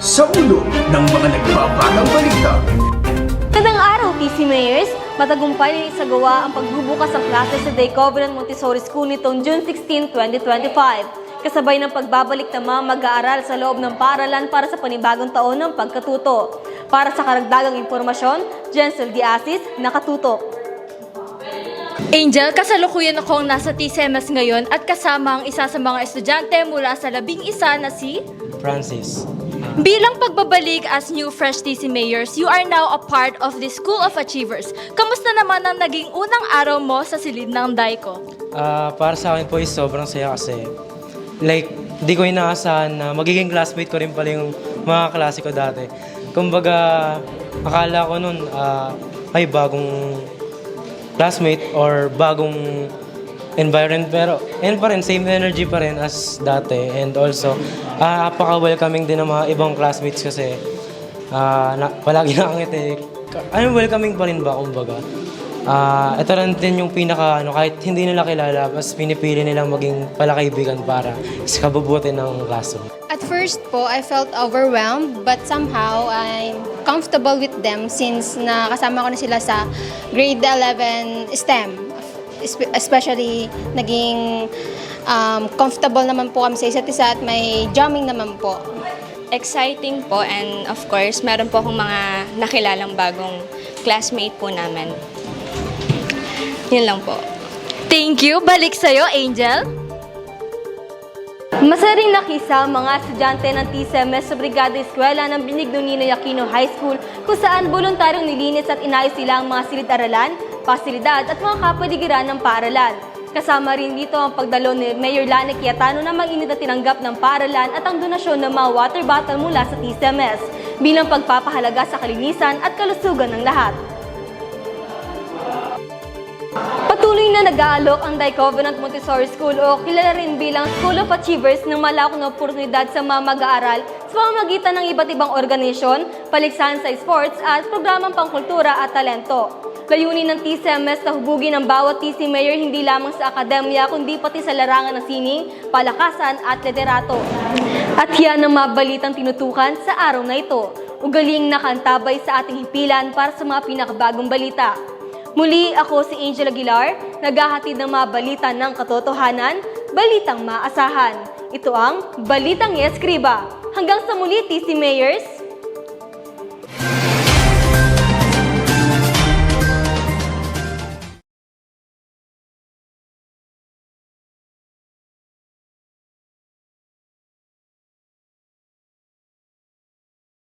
sa ulo ng mga nagbabagang balita. Magandang araw, TC Mayors! Matagumpay na isagawa ang pagbubukas ng klase sa Day Covenant Montessori School nitong June 16, 2025. Kasabay ng pagbabalik ng mga mag-aaral sa loob ng paaralan para sa panibagong taon ng pagkatuto. Para sa karagdagang impormasyon, Jensel Diasis, nakatutok. Angel, kasalukuyan akong nasa TCMS ngayon at kasama ang isa sa mga estudyante mula sa labing isa na si... Francis. Bilang pagbabalik as new fresh TC Mayors, you are now a part of the School of Achievers. Kamusta naman ang naging unang araw mo sa silid ng Daiko? Ah, para sa akin po is sobrang saya kasi like di ko inaasahan na magiging classmate ko rin pala yung mga klase ko dati. Kumbaga, akala ko nun ah, ay bagong classmate or bagong environment pero yun pa rin, same energy pa rin as dati. And also ah napaka-welcoming din ng mga ibang classmates kasi ah na, palagi nakangiti ano welcoming pa rin ba kumbaga? Ah ito rin din yung pinaka ano kahit hindi nila kilala mas pinipili nilang maging palakaibigan para sa kabubuti ng classroom. At first po, I felt overwhelmed but somehow I'm comfortable with them since nakasama ko na sila sa grade 11 STEM. Espe- Especially naging um, comfortable naman po kami sa isa't isa at may jamming naman po. exciting po and of course, meron po akong mga nakilalang bagong classmate po namin. Yun lang po. Thank you! Balik sa'yo, Angel! Masaring nakisa ang mga estudyante ng TCMS sa Brigada Eskwela ng Benigno Ninoy Aquino High School kung saan voluntaryong nilinis at inayos sila ang mga silid-aralan, pasilidad at mga kapaligiran ng paaralan. Kasama rin dito ang pagdalo ni Mayor Lani Cayetano na mag-init na tinanggap ng paaralan at ang donasyon ng mga water bottle mula sa TCMS bilang pagpapahalaga sa kalinisan at kalusugan ng lahat. Patuloy na nag-aalok ang Dai Covenant Montessori School o kilala rin bilang School of Achievers ng malawak na oportunidad sa mga mag-aaral sa pamamagitan ng iba't ibang organisasyon, paligsahan sa sports at programang pangkultura at talento. Layunin ng TCMS na hubugin ang bawat TC Mayor hindi lamang sa akademya kundi pati sa larangan ng sining, palakasan at liderato. At yan ang mga balitang tinutukan sa araw na ito. Ugaling nakantabay sa ating hipilan para sa mga pinakabagong balita. Muli ako si Angel Aguilar, naghahatid ng mga balita ng katotohanan, balitang maasahan. Ito ang Balitang Eskriba. Hanggang sa muli, TC Mayors!